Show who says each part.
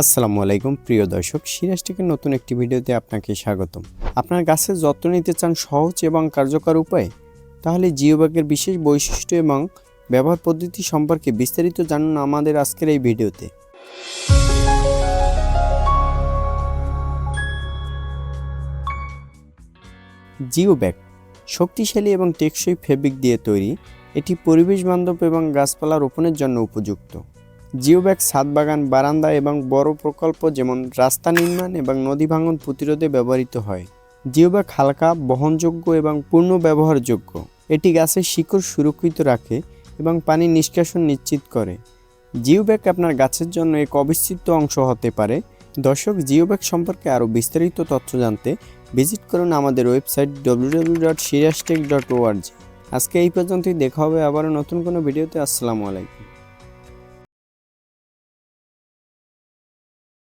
Speaker 1: আসসালামু আলাইকুম, প্রিয় দর্শক। সিরাজ সিরাজটিকের নতুন একটি ভিডিওতে আপনাকে স্বাগতম। আপনার গাছের যত্ন নিতে চান সহজ এবং কার্যকর উপায়ে? তাহলে জিওব্যাগের বিশেষ বৈশিষ্ট্য এবং ব্যবহার পদ্ধতি সম্পর্কে বিস্তারিত জানুন আমাদের আজকের এই ভিডিওতে। জিও ব্যাগ শক্তিশালী এবং টেকসই ফেব্রিক দিয়ে তৈরি, এটি পরিবেশ বান্ধব এবং গাছপালা রোপণের জন্য উপযুক্ত। জিও ব্যাগ ছাদ বাগান, বারান্দা এবং বড় প্রকল্প যেমন রাস্তা নির্মাণ এবং নদী ভাঙন প্রতিরোধে ব্যবহৃত হয়। জিও ব্যাগ হালকা, বহনযোগ্য এবং পূর্ণ ব্যবহারযোগ্য। এটি গাছের শিকড় সুরক্ষিত রাখে এবং পানি নিষ্কাশন নিশ্চিত করে। জিও ব্যাগ আপনার গাছের জন্য এক অবিচ্ছেদ্য অংশ হতে পারে। দর্শক জিও ব্যাগ সম্পর্কে আরও বিস্তারিত তথ্য জানতে ভিজিট করুন আমাদের ওয়েবসাইট ডব্লিউ ডট ডট আজকে এই পর্যন্তই, দেখা হবে আবারও নতুন কোনো ভিডিওতে। আসসালামু আলাইকুম।